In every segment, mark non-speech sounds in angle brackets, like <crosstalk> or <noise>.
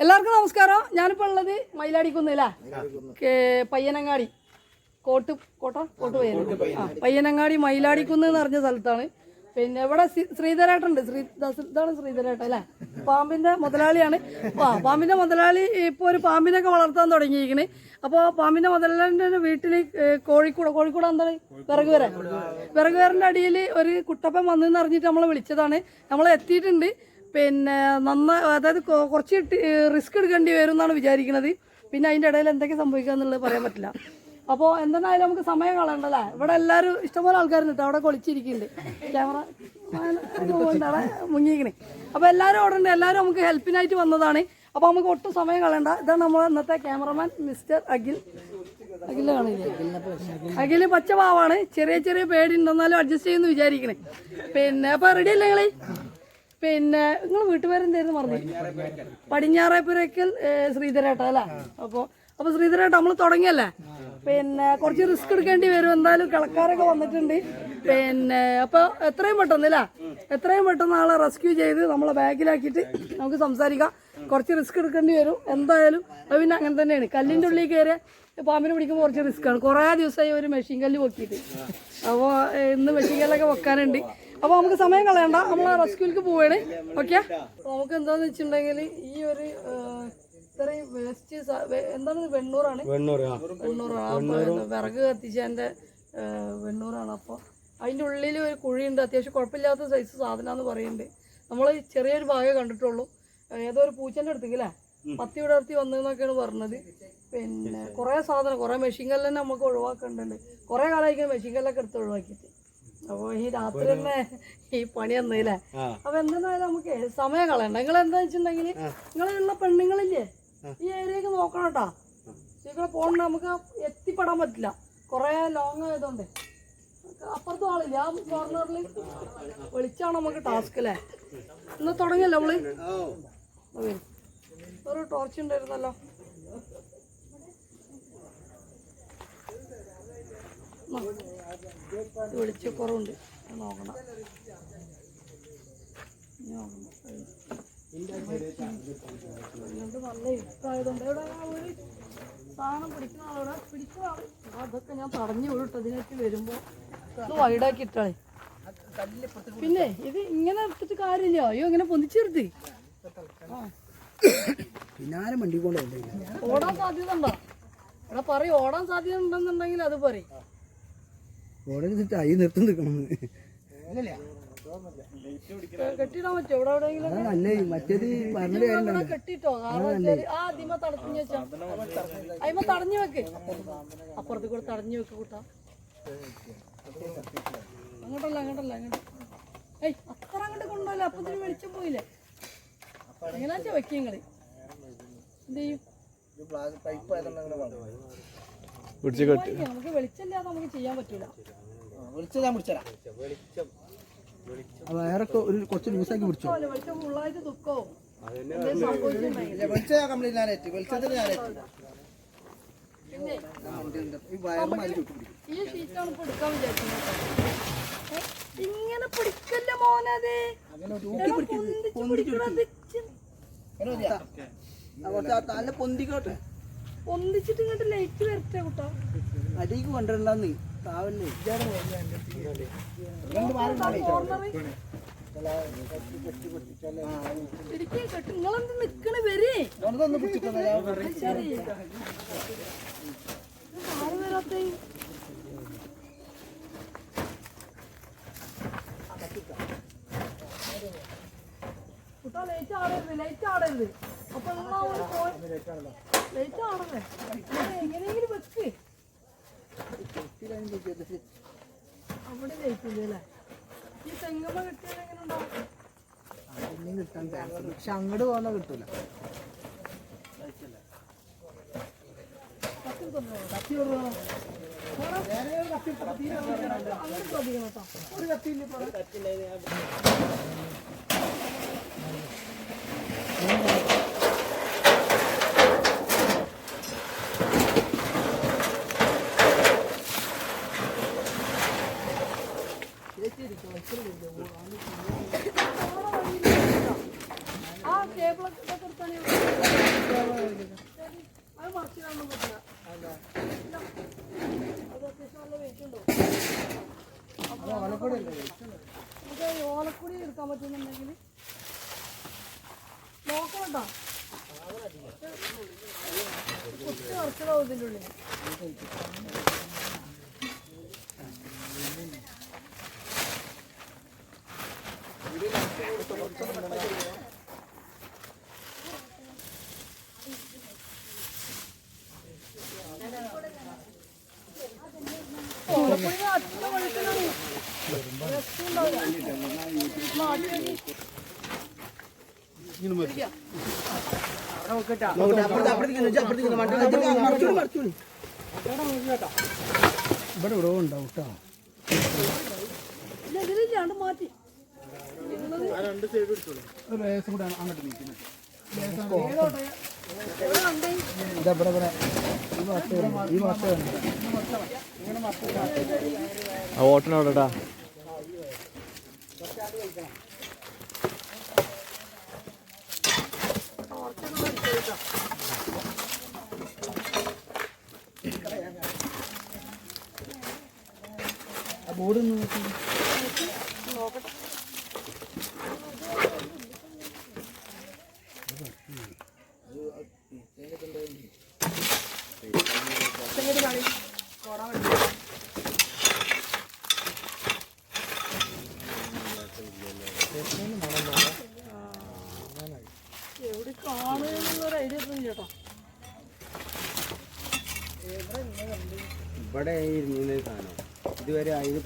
എല്ലാവർക്കും നമസ്കാരം. ഞാനിപ്പോൾ ഉള്ളത് മയിലാടിക്കുന്നില്ല പയ്യനങ്ങാടി. കോട്ട് കോട്ട? കോട്ട് പയ്യന ആ പയ്യനങ്ങാടി മയിലാടിക്കുന്ന് എന്ന് പറഞ്ഞ സ്ഥലത്താണ്. പിന്നെ ഇവിടെ ശ്രീ- ശ്രീധരേട്ടുണ്ട് ശ്രീ ഇതാണ് ശ്രീധരേട്ട അല്ലേ? പാമ്പിന്റെ മുതലാളിയാണ്. ആ പാമ്പിന്റെ മുതലാളി ഇപ്പോൾ ഒരു പാമ്പിനൊക്കെ വളർത്താൻ തുടങ്ങിയിരിക്കണ്. അപ്പോൾ പാമ്പിന്റെ മുതലാളിന്റെ വീട്ടിൽ കോഴിക്കൂട കോഴിക്കൂട എന്താണ്? വിറക് വര വിറക് അടിയിൽ ഒരു കുട്ടപ്പൻ വന്നെന്ന് അറിഞ്ഞിട്ട് നമ്മളെ വിളിച്ചതാണ്. നമ്മൾ എത്തിയിട്ടുണ്ട്. പിന്നെ നന്ന അതായത് കുറച്ച് റിസ്ക് എടുക്കേണ്ടി വരും എന്നാണ് വിചാരിക്കുന്നത് പിന്നെ അതിന്റെ ഇടയിൽ എന്തൊക്കെ സംഭവിക്കുക എന്നുള്ളത് പറയാൻ പറ്റില്ല. അപ്പോൾ എന്തെന്നായാലും നമുക്ക് സമയം കളയണ്ടല്ലേ? ഇവിടെ എല്ലാവരും ഇഷ്ടംപോലെ ആൾക്കാരുണ്ട് അവിടെ കൊളിച്ചിരിക്കുന്നുണ്ട് ക്യാമറ അവിടെ മുങ്ങിയിരിക്കണേ. അപ്പോൾ എല്ലാവരും അവിടെ ഉണ്ട്. എല്ലാവരും നമുക്ക് ഹെൽപ്പിനായിട്ട് വന്നതാണ്. അപ്പോൾ നമുക്ക് ഒട്ടും സമയം കളയണ്ട. ഇതാണ് നമ്മൾ ഇന്നത്തെ ക്യാമറമാൻ മിസ്റ്റർ അഖിൽ. അഖില കാണില്ലേ? അഖിൽ പച്ച പാവാണ്. ചെറിയ ചെറിയ പേടി ഉണ്ടെന്നാലും അഡ്ജസ്റ്റ് ചെയ്യുന്നു വിചാരിക്കണേ. പിന്നെ അപ്പോൾ റെഡി അല്ലേ പിന്നെ നിങ്ങൾ വീട്ടുപേരെന്തായിരുന്നു പറഞ്ഞു? പടിഞ്ഞാറേപ്പുരക്കൽ ശ്രീധരേട്ട അല്ലേ? അപ്പോൾ അപ്പോൾ ശ്രീധരേട്ട നമ്മൾ തുടങ്ങിയല്ലേ? പിന്നെ കുറച്ച് റിസ്ക് എടുക്കേണ്ടി വരും. എന്തായാലും കളക്കാരൊക്കെ വന്നിട്ടുണ്ട്. പിന്നെ അപ്പോൾ എത്രയും പെട്ടെന്ന് അല്ലേ? എത്രയും പെട്ടെന്ന് ആളെ റെസ്ക്യൂ ചെയ്ത് നമ്മളെ ബാഗിലാക്കിയിട്ട് നമുക്ക് സംസാരിക്കാം. കുറച്ച് റിസ്ക് എടുക്കേണ്ടി വരും. എന്തായാലും അത് പിന്നെ അങ്ങനെ തന്നെയാണ്. കല്ലിന്റെ ഉള്ളിൽ കയറി പാമ്പിനെ പിടിക്കുമ്പോൾ കുറച്ച് റിസ്ക് ആണ് കുറേ ദിവസമായി ഒരു മെഷീൻ കല്ല് പൊക്കിയിട്ട്. അപ്പോൾ ഇന്ന് മെഷീൻ കല്ലൊക്കെ വെക്കാനുണ്ട് അപ്പോൾ നമുക്ക് സമയം കളയണ്ട. നമ്മൾ റെസ്ക്യൂലേക്ക് പോവുകയാണ് ഓക്കെ നമുക്ക് എന്താന്ന് വെച്ചിട്ടുണ്ടെങ്കിൽ ഈ ഒരു ഇത്രയും വേസ്റ്റ് എന്താണ്? വെണ്ണൂറാണ്? വെണ്ണൂറാണ് വിറക് കത്തിച്ചതിന്റെ വെണ്ണൂറാണ്. അപ്പോൾ അതിന്റെ ഉള്ളിൽ ഒരു കുഴിയുണ്ട്. അത്യാവശ്യം കുഴപ്പമില്ലാത്ത സൈസ് സാധനമാണെന്ന് പറയുന്നുണ്ട്. നമ്മൾ ചെറിയൊരു ഭാഗമേ കണ്ടിട്ടുള്ളൂ. ഏതോ ഒരു പൂച്ചന്റെ അടുത്തെങ്കിലേ പത്തി വിടർത്തി വന്നതെന്നൊക്കെയാണ് പറഞ്ഞത്. പിന്നെ കുറേ സാധനം കുറേ മെഷീൻ കല്ല് തന്നെ നമുക്ക് ഒഴിവാക്കേണ്ടത് കുറേ കാലമായിരിക്കും മെഷീൻ കല്ലൊക്കെ എടുത്ത് ഒഴിവാക്കിയിട്ട്. അപ്പോൾ ഈ രാത്രി തന്നെ ഈ പണി അപ്പൊ എന്തായാലും നമുക്ക് സമയം കളയണ്ട. നിങ്ങൾ എന്താ വെച്ചിട്ടുണ്ടെങ്കിൽ നിങ്ങളുള്ള പെണ്ണുങ്ങളില്ലേ ഈ ഏരിയക്ക് നോക്കണം കേട്ടാ ഇവിടെ പോകണ്ട നമുക്ക് എത്തിപ്പെടാൻ പറ്റില്ല. കുറെ ലോങ് ആയതുകൊണ്ട് അപ്പുറത്തും ആളില്ല? ആ കോർണറിൽ വിളിച്ചാണ് നമുക്ക് ടാസ്ക് അല്ലേ ഇന്ന് തുടങ്ങിയല്ലോ നമ്മൾ. ഒരു ടോർച്ച് ഉണ്ടായിരുന്നല്ലോ. ആ. ഇത് വെളിച്ച കുറവുണ്ട് നോക്കണം. ഇങ്ങോട്ട് നല്ല ഇഷ്ടമായതുകൊണ്ട് ഇവിടെ ഒരു സാധനം പിടിക്കുന്ന ആളോടെ അതൊക്കെ ഞാൻ പറഞ്ഞു അതിനേക്ക് ഇത് വൈഡാക്കി ഇട്ടാളെ. പിന്നെ ഇത് ഇങ്ങനെ എടുത്തിട്ട് കാര്യമില്ല. അയ്യോ ഇങ്ങനെ പൊന്തിച്ചെടുത്ത്. ആ. പിന്നാലെ വണ്ടി കൊണ്ടേ ഓടാൻ സാധ്യത ഉണ്ടോ? എടാ പറയും ഓടാൻ സാധ്യത ഉണ്ടെന്നുണ്ടെങ്കിൽ അത് പറയും. ഓടരുതിട്ട് അയി നിർത്തി നിൽക്കണം അതാണ് മറ്റേത് പറഞ്ഞ തടഞ്ഞു വെച്ചാ. അതിമ തടഞ്ഞു വെക്ക്. അപ്പുറത്ത് കൂടെ തടഞ്ഞു വെക്ക് കൂട്ടാ. അങ്ങോട്ടല്ല അങ്ങോട്ടല്ല അങ്ങോട്ട്. ഏയ് അത്ര അങ്ങോട്ട് കൊണ്ടുപോയില്ല. അപ്പൊ ഇതിന് വെളിച്ചം പോയില്ലേ? എങ്ങനെയാ വെക്ക് നിങ്ങൾ എന്ത് ചെയ്യും? ഉറപ്പായിരിക്കും. നമുക്ക് വെളിച്ചമില്ലാതെ നമുക്ക് ചെയ്യാൻ പറ്റൂല. വേറെ ഒരു കുറച്ച് ലൂസാക്കി പിടിച്ചോ? വെളിച്ചം ഫുള്ളായിട്ട് ദുഃഖവും. എന്തെങ്കിലും സംഭവിച്ചിട്ടുണ്ടെങ്കിൽ. പിന്നെ ഈ ഷീറ്റാണ് ഇപ്പൊ എടുക്കാൻ വിചാരിക്കുന്നത് ഇങ്ങനെ പിടിക്കല്ല മോനത് പൊന്തിക്കോട്ടെ. പൊന്തിച്ചിട്ട് ഇങ്ങോട്ട് ലൈറ്റ് വരട്ടെ കൂട്ടോ. അടിക്ക് കൊണ്ടുവരണ്ടെന്ന്. താവല്ലേ? നിങ്ങളെന്ത് നിക്കണ വരേ? ശരി. ആര് വരാത്തേ. കുട്ടാ ലൈറ്റ് ആടരുത് ലൈറ്റ് ആടരുത് അപ്പൊ ആടണേ എങ്ങനെയെങ്കിലും വെക്ക്. അവിടെ ഇല്ല ഈ തെങ്ങമ്മ കിട്ടിയാൽ എങ്ങനെ ഉണ്ടാവും? കിട്ടാൻ ചാൻസ് പക്ഷെ അങ്ങോട്ട് പോകുന്ന കിട്ടൂല. ഒരു കത്തിയില്ല ഇപ്പൊ ഇവിടെ ഇവിടെ ഉണ്ടാവും കേട്ടോ. മാറ്റി. കൂടെ അങ്ങോട്ട് ഇതാ ഇവിടെ ഇവിടെ. ഈ ഈ. ഓട്ടനോടാ ആ ബോർഡ് ഒന്ന് നോക്കി ഇങ്ങോട്ട്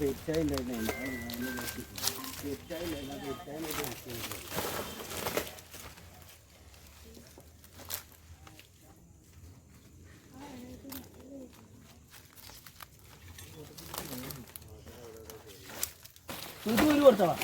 ഇതുവരെ അതിന് പെറ്റായില്ല ഇത് ഒരു കൊടുത്തവാ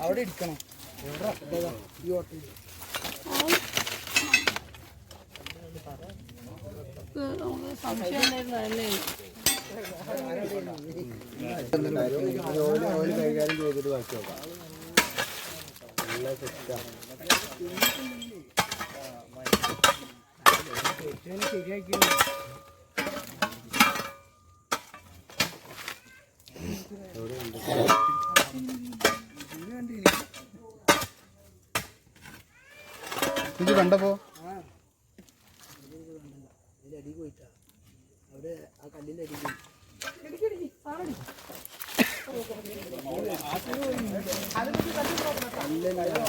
അവിടെ ഇരിക്കണം ഇത് നമുക്ക് സംശയം ഉണ്ടായിരുന്നതല്ലേ ഓൽ കൈകാര്യം ചെയ്തിട്ട് ബാക്കി നോക്കാം നല്ല സെറ്റാ ഇത് കണ്ടപ്പോ?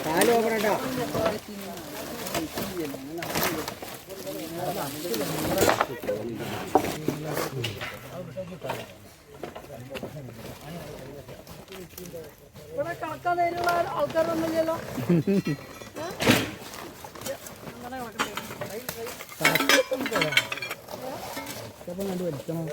കാൽ ഇവിടെ കണക്കാൻ ആൾക്കാരൊന്നുമില്ലല്ലോ. <laughs> കണ്ട് വലിക്കണം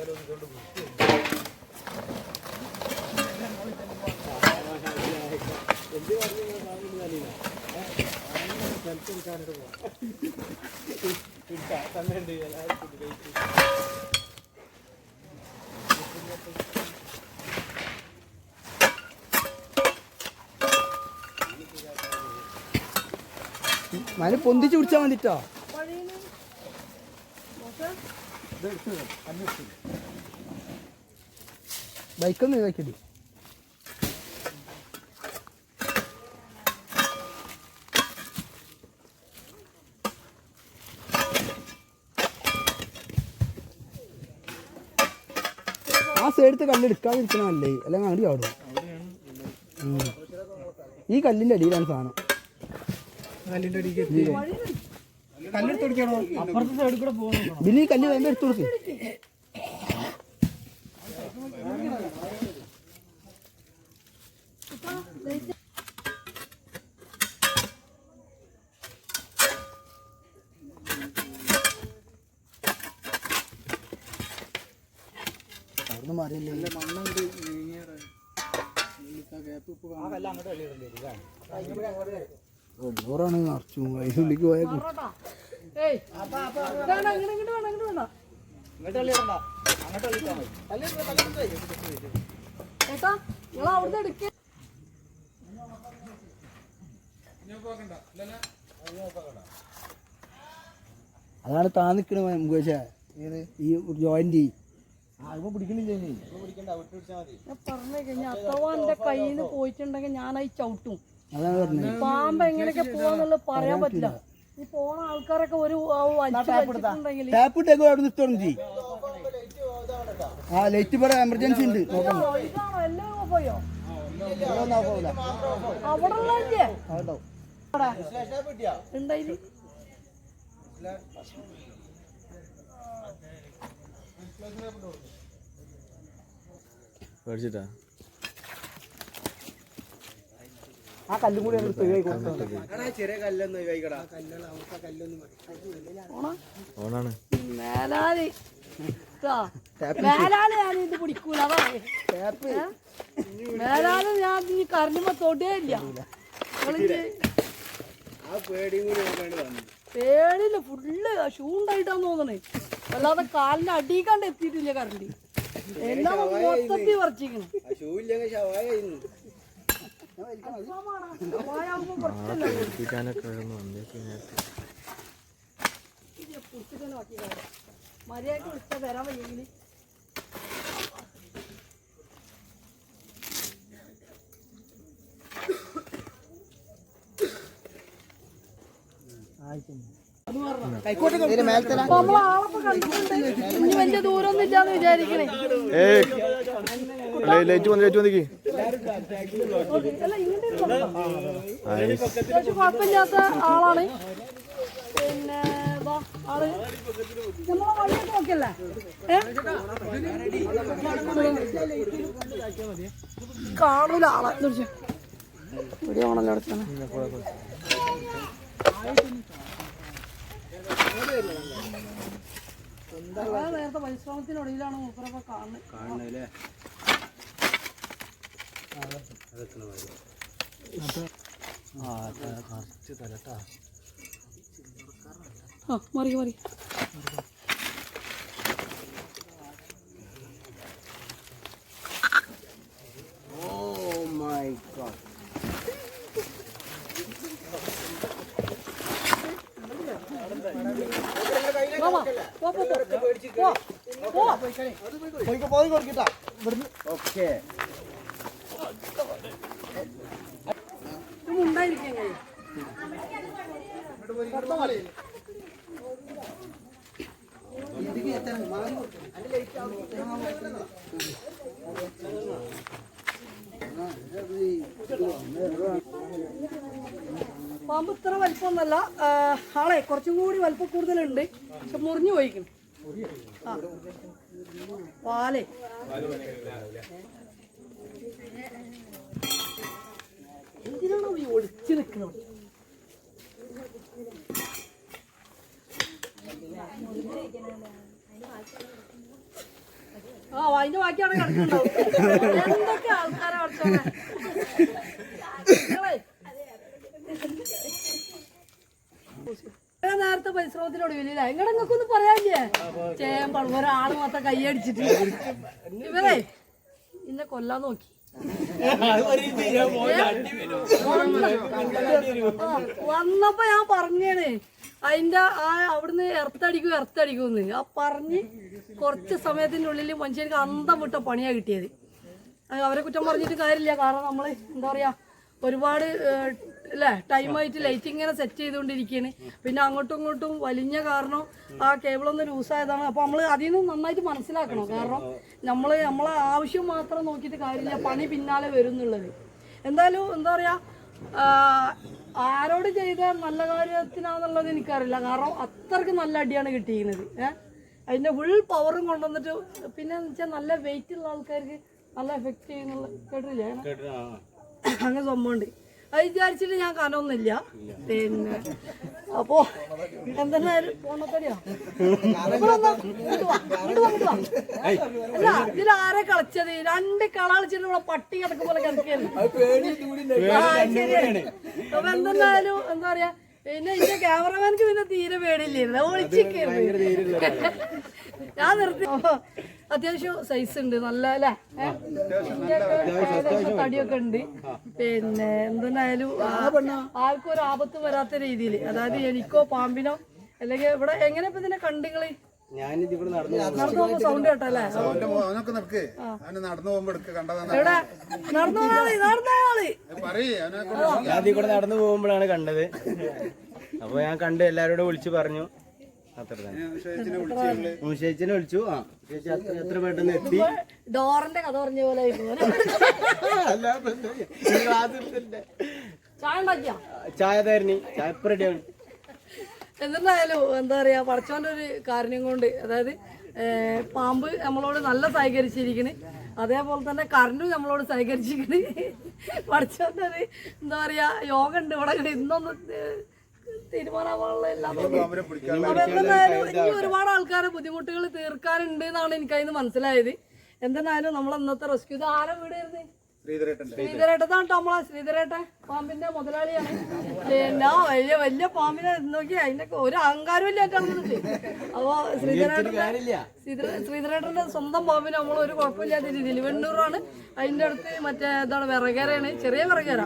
മന പൊന്തിച്ച് പിടിച്ചാൽ മതിട്ടോ? ബൈക്കൊന്നും ഇതാക്കിയിട്ട് ആ സൈഡത്തെ കല്ല് എടുക്കാതിരിക്കണമല്ലേ അല്ലെങ്കിൽ അങ്ങോട്ട് ചാടും. ഈ കല്ലിന്റെ അടിയിലാണ് സാധനം. കല്ലിന്റെ അപ്പുറത്തെ ഈ കല്ല് വേണ്ട എടുത്തു കൊടുക്ക്. അവിടുന്ന് മാറിയല്ലേ? ൊണ്ണൂറാണ് നിറച്ചു. അതിനുള്ളിലേക്ക് പോയാൽ നിങ്ങൾ അവിടുന്ന് എടുക്ക. അതാണ് താ നിക്കണ മുകേഷ. ഈ ജോയിന്റ്. ആകുമ്പോ പിടിക്കണില്ല ഇനി. ഞാൻ പറഞ്ഞു കഴിഞ്ഞാൽ അഥവാ എന്റെ കയ്യിൽ നിന്ന് പോയിട്ടുണ്ടെങ്കിൽ ഞാനായി ചവിട്ടും. അതാണ് പറഞ്ഞത്. പാമ്പ് എങ്ങനെയൊക്കെ പോവാന്നുള്ളത് പറയാൻ പറ്റില്ല. ഈ പോണ ആൾക്കാരൊക്കെ ഒരു വലിച്ചിട്ടുണ്ടെങ്കിൽ ടാപ്പ് ഇട്ടേക്കോ അവിടെ ആ ലൈറ്റ് പറ എമർജൻസി ഉണ്ട്. നോക്കണം. ഇതാണോ? എല്ലാം പോയോ. അവിടെ. ഉള്ളതല്ലേ. ഉണ്ടായി പേടിച്ചിട്ടാ ആ കല്ലും കൂടി. മേലാൽ. ഞാൻ ഇത് പിടിക്കൂല? മേലാൽ ഞാൻ ഈ കരഞ്ഞുമ്പോ തൊടേ ഇല്ല പേടിയില്ല ഫുള്ള് ഷൂ ഉണ്ടായിട്ടാന്ന് തോന്നണേ. അല്ലാതെ കാലിന്റെ അടിക്കാണ്ട് എത്തിയിട്ടില്ല കറണ്ടി എല്ലാം മൊത്തത്തിൽ പറിച്ചിരിക്കണം? പഠിപ്പിക്കാനൊക്കെ മര്യാദയ്ക്ക് വിളിച്ചാൽ വരാൻ വയ്യെങ്കിൽ ഇല്ലാന്ന് വിചാരിക്കണേ ലൈറ്റ് വന്ന് ലൈറ്റ് വന്നിക്ക്. ഇരുന്നോ. കുഴപ്പമില്ലാത്ത ആളാണ്. പിന്നെ ആൾ. നമ്മളെ വഴിയൊക്കെ നോക്കിയല്ലേ? കാണൂല ആളെ. ഇവിടെ ആണല്ലോ അടുത്താണ് നേരത്തെ പരിശ്രമത്തിനൊടുവിലാണ് മൂപ്പറൊക്കെ കാണുന്നത്. ആ മറി മറി. പോയി കൊടുക്കട്ടാ ഇവിടുന്ന്. ഓക്കെ പാമ്പ് ഇത്ര വലിപ്പമൊന്നല്ല. ആളെ കുറച്ചും കൂടി വലിപ്പം കൂടുതലുണ്ട്. പക്ഷെ മുറിഞ്ഞു പോയിക്കും വാലേ എന്തിനാണോ ഈ ഒളിച്ചു നിൽക്കുന്നത് ആ ആൾക്കാരെ നേരത്തെ പരിശ്രമത്തിനൊടുവില്ല വലിയ നിങ്ങൾക്കൊന്നും പറയാനില്ലേ? ചേമ്പൾ ഒരാൾ മൊത്തം കൈയടിച്ചിട്ട്. ഇവരെ ഇന്നെ കൊല്ലാൻ നോക്കി. വന്നപ്പോ ഞാൻ പറഞ്ഞേണ്. അതിന്റെ ആ അവിടുന്ന് എർത്തടിക്കും എർത്തടിക്കും ആ പറഞ്ഞ് കുറച്ച് സമയത്തിന്റെ ഉള്ളിൽ മനുഷ്യർക്ക് അന്തം വിട്ട പണിയാ കിട്ടിയത്. അവരെ കുറ്റം പറഞ്ഞിട്ട് കാര്യമില്ല. കാരണം നമ്മൾ എന്താ പറയാ ഒരുപാട് അല്ലേ ടൈമായിട്ട് ലൈറ്റ് ഇങ്ങനെ സെറ്റ് ചെയ്തുകൊണ്ടിരിക്കുകയാണ് പിന്നെ അങ്ങോട്ടും ഇങ്ങോട്ടും വലിഞ്ഞ കാരണം ആ കേബിൾ ഒന്ന് ലൂസായതാണ് അപ്പോൾ നമ്മൾ അതിൽ നിന്ന് നന്നായിട്ട് മനസ്സിലാക്കണം. കാരണം നമ്മൾ നമ്മളെ ആവശ്യം മാത്രം നോക്കിയിട്ട് കാര്യമില്ല. പണി പിന്നാലെ വരും എന്നുള്ളത് എന്തായാലും എന്താ പറയാ ആരോട് ചെയ്ത നല്ല കാര്യത്തിനാന്നുള്ളത് എനിക്കറിയില്ല. കാരണം അത്രയ്ക്ക് നല്ല അടിയാണ് കിട്ടിയിരുന്നത്. ഏഹ് അതിന്റെ ഫുൾ പവറും കൊണ്ടുവന്നിട്ട് പിന്നെ വെച്ചാൽ നല്ല വെയിറ്റ് ഉള്ള ആൾക്കാർക്ക് നല്ല എഫക്റ്റ് ചെയ്യുന്നുള്ള കേട്ടില്ലേ? അങ്ങനെ സംഭവമുണ്ട്. അത് വിചാരിച്ചിട്ട് ഞാൻ കനമൊന്നുമില്ല പിന്നെ അപ്പോ എന്തെന്നായാലും പോണത്തടിയോ അല്ല ഇതിൽ ആരെ കളിച്ചത്? രണ്ട് കള കളിച്ചിട്ട് ഇവിടെ പട്ടി കിടക്കും പോലെ കിടക്കുകയാണ്. അപ്പൊ എന്തെന്നായാലും എന്താ പറയാ പിന്നെ ഇന്റെ ക്യാമറമാൻക്ക് പിന്നെ തീരെ പേടിയില്ലായിരുന്നു. ഒളിച്ചിരിക്കുന്നു ഞാൻ നിർത്തി. അപ്പൊ അത്യാവശ്യം സൈസ് ഉണ്ട് നല്ല അല്ലേ? തടിയൊക്കെ ഉണ്ട്. പിന്നെ എന്തെന്നായാലും ആ- ആർക്കും ഒരു ആപത്ത് വരാത്ത രീതിയിൽ അതായത് എനിക്കോ പാമ്പിനോ അല്ലെങ്കിൽ ഇവിടെ എങ്ങനെ ഇപ്പൊ ഇതിനെ കണ്ടിങ്ങൾ ഞാനിതിവിടെ ഇവിടെ നടന്നു സൗണ്ട് കേട്ടല്ലേ ഞാൻ നടന്നു പോകുമ്പോഴാണ് കണ്ടത്. അപ്പൊ ഞാൻ കണ്ട് എല്ലാരോടും വിളിച്ചു പറഞ്ഞു. അത്ര. തന്നെ വിഷയത്തിനെ വിളിച്ചു ആ ചേച്ചി അത്ര എത്ര പെട്ടെന്ന് എത്തി? ഡോറിന്റെ കഥ പറഞ്ഞ പോലെ ആയിപ്പോയി. <laughs> ചായ ഉണ്ടാക്കിയാ? ചായ തരണി ചായ ഇപ്പൊ റെഡിയാണ് എന്തായാലും എന്താ പറയാ പടച്ചോന്റെ ഒരു കാര്യം കൊണ്ട് അതായത് പാമ്പ് നമ്മളോട് നല്ല സഹകരിച്ചിരിക്കണ്. അതേപോലെ തന്നെ കറണ്ടും നമ്മളോട് സഹകരിച്ചിരിക്കണ്. പഠിച്ചോന്റെ ഒരു എന്താ പറയാ യോഗ ഉണ്ട് ഇവിടെ. ഇന്നൊന്ന് തീരുമാനമാണല്ലോ. ഇനി ഒരുപാട് ആൾക്കാരെ ബുദ്ധിമുട്ടുകൾ തീർക്കാനുണ്ട് എന്നാണ് എനിക്കതിന് മനസ്സിലായത്. എന്തെന്നായാലും നമ്മൾ അന്നത്തെ റെസ്ക്യൂ ഇത് ആരെ വീടായിരുന്നു ശ്രീധരേട്ടന്റെ ശ്രീധരേട്ടതാണ് നമ്മളെ ശ്രീധരേട്ടൻ പാമ്പിന്റെ മുതലാളിയാണ്. പിന്നെ വലിയ വലിയ പാമ്പിനെ നോക്കി അതിന്റെ ഒരു അഹങ്കാരം ഇല്ലാട്ടാണ് അപ്പൊ ശ്രീധരേട്ടന്റെ ശ്രീധരേട്ടന്റെ സ്വന്തം പാമ്പിന് നമ്മൾ ഒരു കുഴപ്പമില്ലാത്ത രീതിയിൽ വെണ്ണൂറാണ്. അതിന്റെ അടുത്ത് മറ്റേ എന്താണ് വിറകരയാണ് ചെറിയ വിറകര.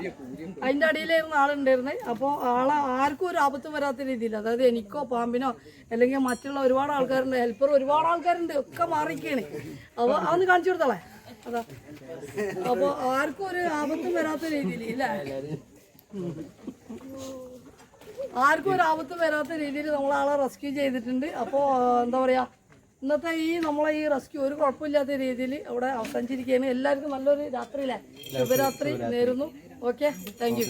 അതിന്റെ അടിയിലായിരുന്നു ആളുണ്ടായിരുന്നത് അപ്പോൾ ആളെ ആർക്കും ഒരു ആപത്തും വരാത്ത രീതിയിൽ അതായത് എനിക്കോ പാമ്പിനോ അല്ലെങ്കിൽ മറ്റുള്ള ഒരുപാട് ആൾക്കാരുണ്ട് ഹെൽപ്പർ ഒരുപാട് ആൾക്കാരുണ്ട് ഒക്കെ മാറിയിരിക്കുകയാണ്. അപ്പോൾ അതൊന്ന് കാണിച്ചു കൊടുത്തോളെ. അതാ. അപ്പൊ ആർക്കും ഒരു ആപത്തും വരാത്ത രീതിയിൽ ഇല്ലേ? ആർക്കും ഒരു ആപത്തും വരാത്ത രീതിയിൽ നമ്മൾ ആളെ റെസ്ക്യൂ ചെയ്തിട്ടുണ്ട് അപ്പോൾ എന്താ പറയാ ഇന്നത്തെ ഈ നമ്മളെ ഈ റെസ്ക്യൂ ഒരു കുഴപ്പമില്ലാത്ത രീതിയിൽ അവിടെ അവസാനിച്ചിരിക്കുകയാണ്. എല്ലാവർക്കും നല്ലൊരു രാത്രിയിലെ ശുഭരാത്രി നേരുന്നു. Okay thank you